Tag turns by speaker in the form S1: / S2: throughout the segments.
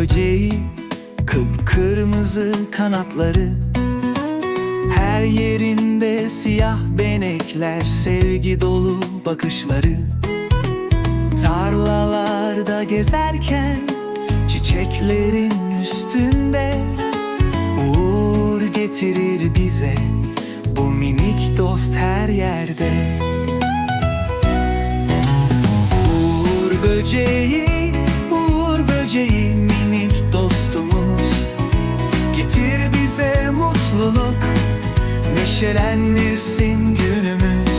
S1: böceği Kıpkırmızı kanatları. Her yerinde siyah benekler Sevgi dolu bakışları. Tarlalarda gezerken Çiçeklerin üstünde Uğur getirir bize Bu minik dost her yerde. Uğur böceği, neşelendirsin günümüz.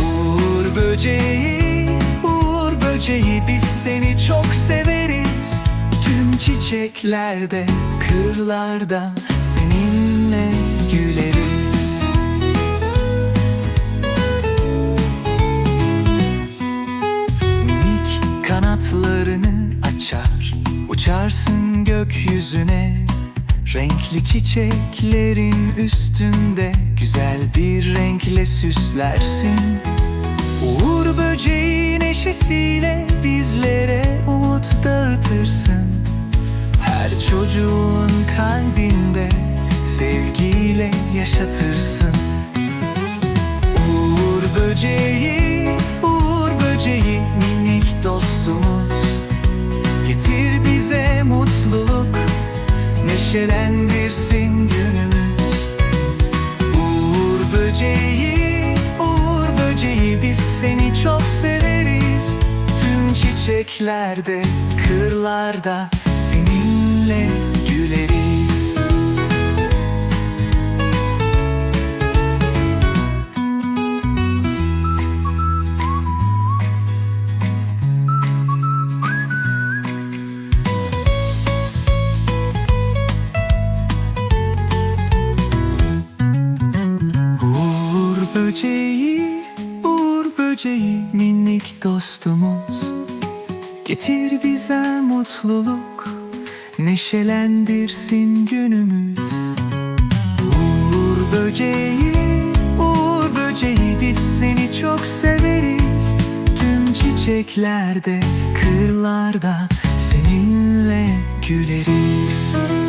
S1: Uğur böceği, uğur böceği biz seni çok severiz. Tüm çiçeklerde, kırlarda seninle güleriz. Minik kanatlarını açar Uçarsın gökyüzüne Renkli çiçeklerin üstünde Güzel bir renkle süslersin. Uğur böceği neşesiyle Bizlere umut dağıtırsın. Her çocuğun kalbinde Sevgiyle yaşatırsın neşelendirsin günümüz. Uğur böceği, uğur böceği biz seni çok severiz. Tüm çiçeklerde, kırlarda seninle güleriz böceği, uğur böceği minik dostumuz. Getir bize mutluluk, neşelendirsin günümüz. Uğur böceği, uğur böceği biz seni çok severiz. Tüm çiçeklerde, kırlarda seninle güleriz